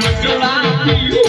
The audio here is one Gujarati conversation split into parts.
મગળાથી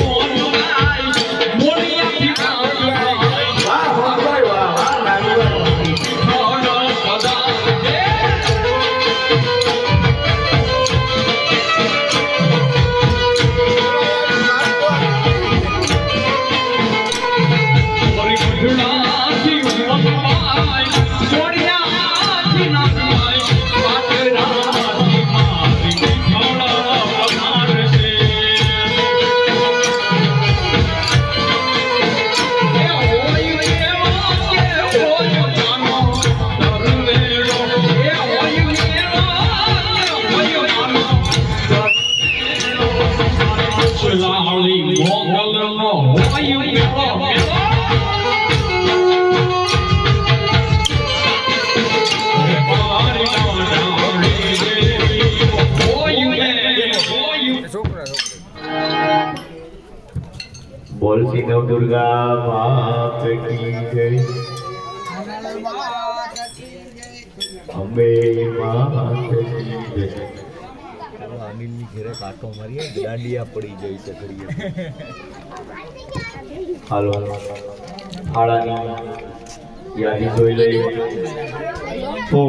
દુર્ગા માત કી જય અંબે માતની જય. અનિલની ઘેરે કાંટો મારીએ દાંડિયા પડી જાય છે ઘડીએ હાલો. ફાળાની યાદી જોઈ લઈ તો